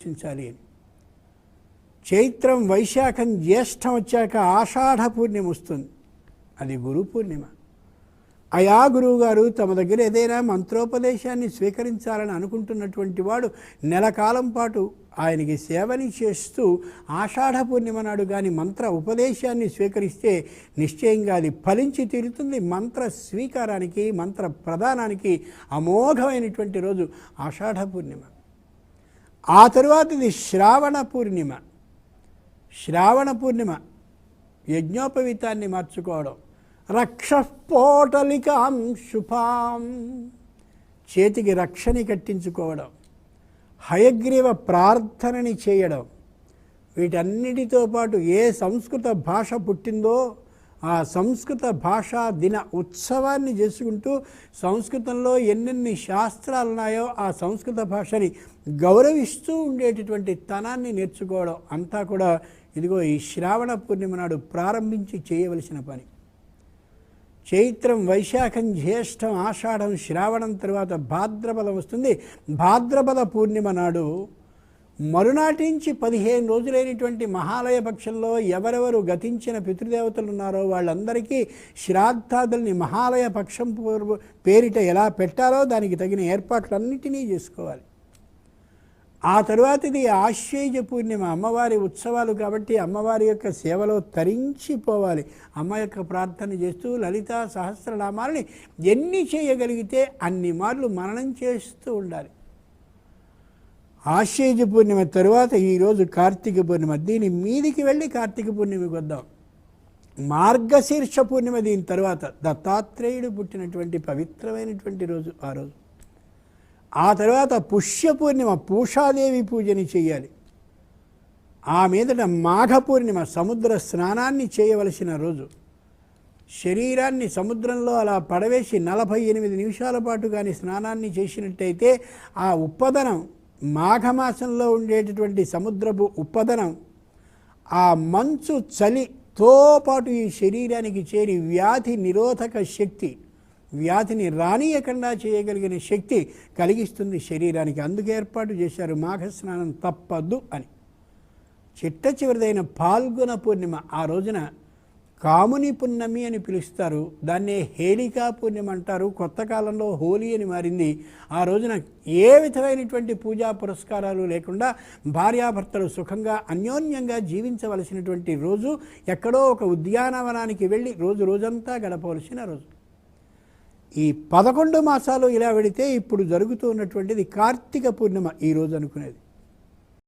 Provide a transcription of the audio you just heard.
ఆలోచించాలి. అని చైత్రం వైశాఖం జ్యేష్టం వచ్చాక ఆషాఢ పూర్ణిమ వస్తుంది. అది గురు పూర్ణిమ. అయా గురువు గారు తమ దగ్గర ఏదైనా మంత్రోపదేశాన్ని స్వీకరించాలని అనుకుంటున్నటువంటి వాడు నెల కాలం పాటు ఆయనకి సేవని చేస్తూ ఆషాఢ పూర్ణిమ నాడు కానీ మంత్ర ఉపదేశాన్ని స్వీకరిస్తే నిశ్చయంగా అది ఫలించి తీరుతుంది. మంత్ర స్వీకారానికి మంత్ర ప్రదానానికి అమోఘమైనటువంటి రోజు ఆషాఢ పూర్ణిమ. ఆ తరువాతది శ్రావణ పూర్ణిమ. శ్రావణ పూర్ణిమ. యజ్ఞోపవీతాన్ని మార్చుకోవడం. రక్షపోటలికాం శుభాం. చేతికి రక్షని కట్టించుకోవడం. హయగ్రీవ ప్రార్థనని చేయడం. వీటన్నిటితో పాటు ఏ సంస్కృత భాష పుట్టిందో ఆ సంస్కృత భాషా దిన ఉత్సవాన్ని చేసుకుంటూ సంస్కృతంలో ఎన్నెన్ని శాస్త్రాలు ఉన్నాయో ఆ సంస్కృత భాషని గౌరవిస్తూ ఉండేటటువంటి తనాన్ని నేర్చుకోవడం అంతా కూడా ఇదిగో ఈ శ్రావణ పూర్ణిమ నాడు ప్రారంభించి చేయవలసిన పని. చైత్రం వైశాఖం జ్యేష్టం ఆషాఢం శ్రావణం తర్వాత భాద్రపదం వస్తుంది. భాద్రపద పూర్ణిమ నాడు మరునాటి నుంచి పదిహేను రోజులైనటువంటి మహాలయ పక్షంలో ఎవరెవరు గతించిన పితృదేవతలు ఉన్నారో వాళ్ళందరికీ శ్రాద్ధాదుల్ని మహాలయ పక్షం పేరిట ఎలా పెట్టాలో దానికి తగిన ఏర్పాట్లన్నిటినీ చేసుకోవాలి. ఆ తరువాత ఇది ఆశ్వేజ పూర్ణిమ అమ్మవారి ఉత్సవాలు కాబట్టి అమ్మవారి యొక్క సేవలో తరించిపోవాలి. అమ్మ యొక్క ప్రార్థన చేస్తూ లలిత సహస్రనామాలని ఎన్ని చేయగలిగితే అన్ని మార్లు మననం చేస్తూ ఉండాలి. ఆశ్చర్య పూర్ణిమ తరువాత ఈరోజు కార్తీక పూర్ణిమ. దీని మీదికి వెళ్ళి కార్తీక పూర్ణిమకి వద్దాం. మార్గశీర్ష పూర్ణిమ దీని తర్వాత. దత్తాత్రేయుడు పుట్టినటువంటి పవిత్రమైనటువంటి రోజు ఆ రోజు. ఆ తర్వాత పుష్య పూర్ణిమ పూషాదేవి పూజని చేయాలి. ఆ మీదట మాఘ పూర్ణిమ సముద్ర స్నానాన్ని చేయవలసిన రోజు. శరీరాన్ని సముద్రంలో అలా పడవేసి నలభై ఎనిమిది నిమిషాల పాటు కానీ స్నానాన్ని చేసినట్టయితే ఆ ఉప్పదనం మాఘమాసంలో ఉండేటటువంటి సముద్రపు ఉప్పదనం ఆ మంచు చలితో పాటు ఈ శరీరానికి చేరి వ్యాధి నిరోధక శక్తి వ్యాధిని రానియకుండా చేయగలిగిన శక్తి కలిగిస్తుంది శరీరానికి. అందుకు ఏర్పాటు చేశారు మాఘ స్నానం తప్పదు అని. చిట్ట చివరిదైన పాల్గొన పూర్ణిమ ఆ రోజున కాముని పున్నమి అని పిలుస్తారు. దాన్నే హేళికా పూర్ణిమ అంటారు. కొత్త కాలంలో హోలీ అని మారింది. ఆ రోజున ఏ విధమైనటువంటి పూజా పురస్కారాలు లేకుండా భార్యాభర్తలు సుఖంగా అన్యోన్యంగా జీవించవలసినటువంటి రోజు ఎక్కడో ఒక ఉద్యానవనానికి వెళ్ళి రోజు రోజంతా గడపవలసిన రోజు. ఈ పదకొండు మాసాలు ఇలా వెడితే ఇప్పుడు జరుగుతూ ఉన్నటువంటిది కార్తీక పూర్ణిమ ఈ రోజు అనుకునేది.